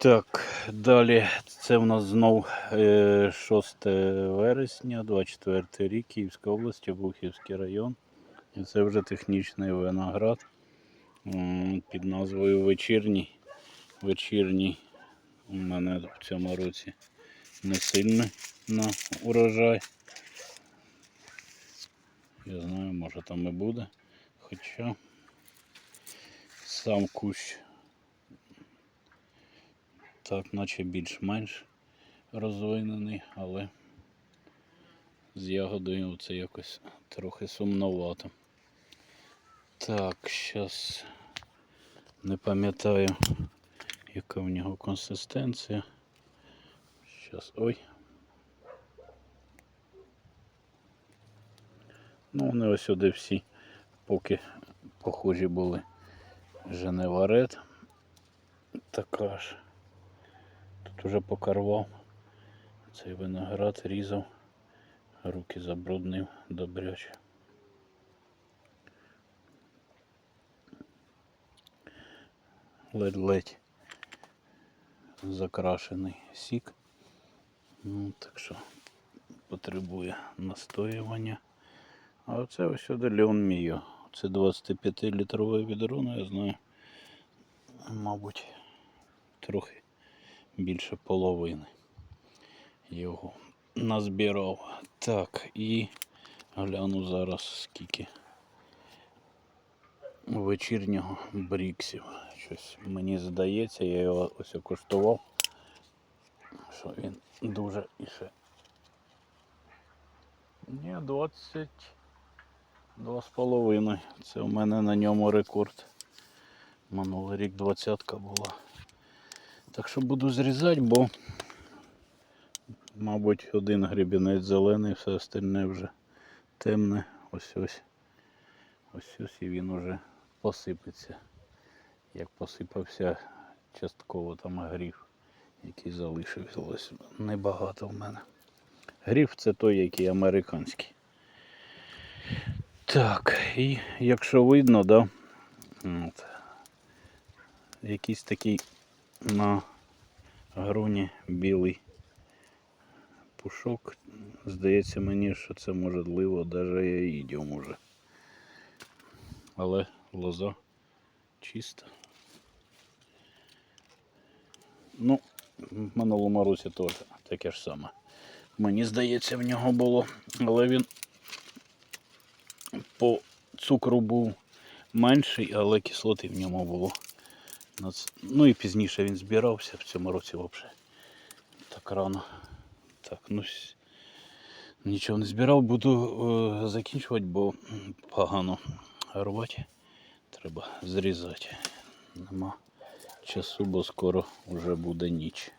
Так, далі це у нас знов е, 6 вересня, 24 рік, Київська область, Обухівський район. І це вже технічний виноград під назвою Вечірній. Вечірній у мене в цьому році не сильний на урожай. Я знаю, може там і буде. Хоча сам кущ так, наче більш-менш розвинений, але з ягодою це якось трохи сумновато. Так, зараз не пам'ятаю, яка в нього консистенція. Зараз, ой. Ну, вони ось сюди всі поки похожі були. Женеварет. Така ж. Уже покарвав. Цей виноград різав, руки забруднив добряче. Ледь-ледь закрашений сік. Ну, так що потребує настоювання. А оце ось сюди Леон Міо. Це 25-літрове відро, ну я знаю, мабуть, трохи більше половини його назбирав. Так, і гляну зараз скільки вечірнього бріксів. Щось мені здається, я його ось коштував, що він дуже і ще. Ні, 20. Два з половиною. Це у мене на ньому рекорд. Минулий рік двадцятка була. Так що буду зрізати, бо, мабуть, один грібінець зелений, все остальне вже темне. Ось ось. Ось ось і він уже посипеться. Як посипався частково там гріф, який залишився. Небагато в мене. Гріф це той, який американський. Так, і якщо видно, да, от, якийсь такий на груні білий пушок. Здається мені, що це можливо навіть яїдіум уже. Але лоза чиста. Ну, в минулому році теж таке ж саме. Мені здається, в нього було, але він по цукру був менший, але кислоти в ньому було. Ну і пізніше він збирався в цьому році взагалі. Так рано. Так, ну нічого не збирав, буду е, закінчувати, бо погано рвати. Треба зрізати. Нема часу, бо скоро вже буде ніч.